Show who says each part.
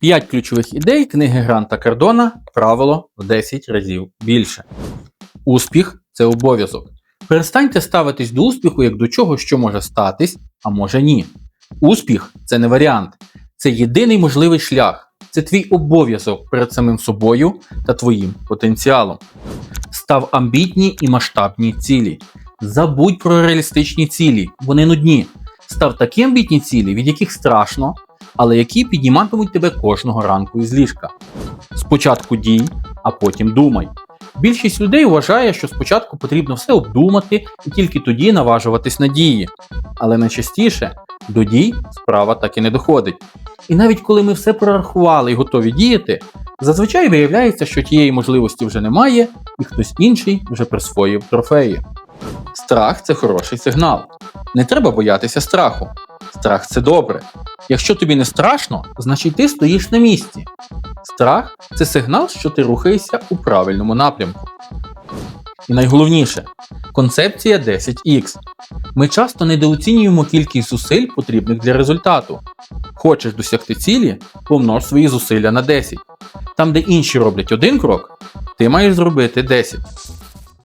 Speaker 1: 5 ключових ідей книги Гранта Кардона Правило в 10 разів більше. Успіх це обов'язок. Перестаньте ставитись до успіху як до чого, що може статись, а може ні. Успіх це не варіант, це єдиний можливий шлях. Це твій обов'язок перед самим собою та твоїм потенціалом. Став амбітні і масштабні цілі. Забудь про реалістичні цілі, вони нудні. Став такі амбітні цілі, від яких страшно, але які підніматимуть тебе кожного ранку із ліжка. Спочатку дій, а потім думай. Більшість людей вважає, що спочатку потрібно все обдумати і тільки тоді наважуватись на дії. Але найчастіше до дій справа так і не доходить. І навіть коли ми все прорахували і готові діяти, зазвичай виявляється, що тієї можливості вже немає, і хтось інший вже присвоїв трофеї. Страх це хороший сигнал. Не треба боятися страху. Страх це добре. Якщо тобі не страшно, значить ти стоїш на місці. Страх це сигнал, що ти рухаєшся у правильному напрямку. І найголовніше концепція 10х. Ми часто недооцінюємо кількість зусиль, потрібних для результату. Хочеш досягти цілі, помнож свої зусилля на 10. Там, де інші роблять один крок, ти маєш зробити 10.